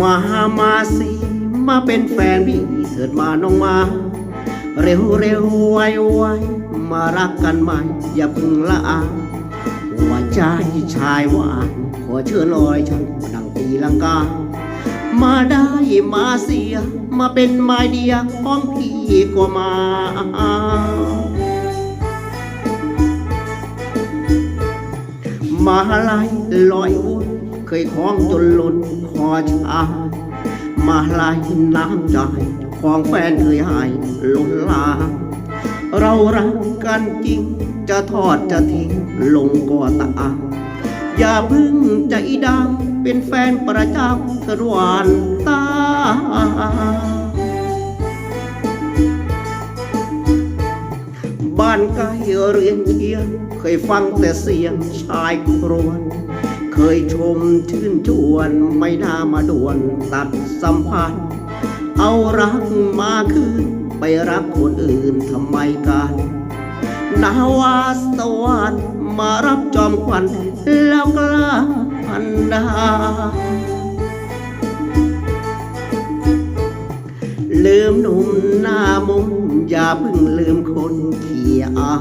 มามาสิมาเป็นแฟนพี่เถิดมาน้องมา เร็วเร็วไวไวมารักกันใหม่ อย่าพึงละอาหัวใจชายหวานขอเชิญลอยฉันดังตีลังกา มาได้มาเสีย มาเป็นไม้เดียของพี่ก็มามาลายลอยวนเค ยคล้องจนหล่นคอชามาลายน้ำใจของแฟนเคยหายหล้นลา เรารักกันจริงจะทอดจะทิ้งลงก็ตา อย่าพึ่งใจดำเป็นแฟนประจำเถิดหวนตาบ้านใกล้เรียนเคียงเคยฟังแต่เสียงชายครวญ เคยชมชื่นชวนไม่น่ามาด่วนตัดสัมพันธ์ เอารักมาคืนไปรักคนอื่นทำไมกันนาวาสวรรค์มารับจอมขวัญแล้วกล้าพันดาลืมหนุ่มหน้ามุมอย่าเพิ่งลืมคนเขียอา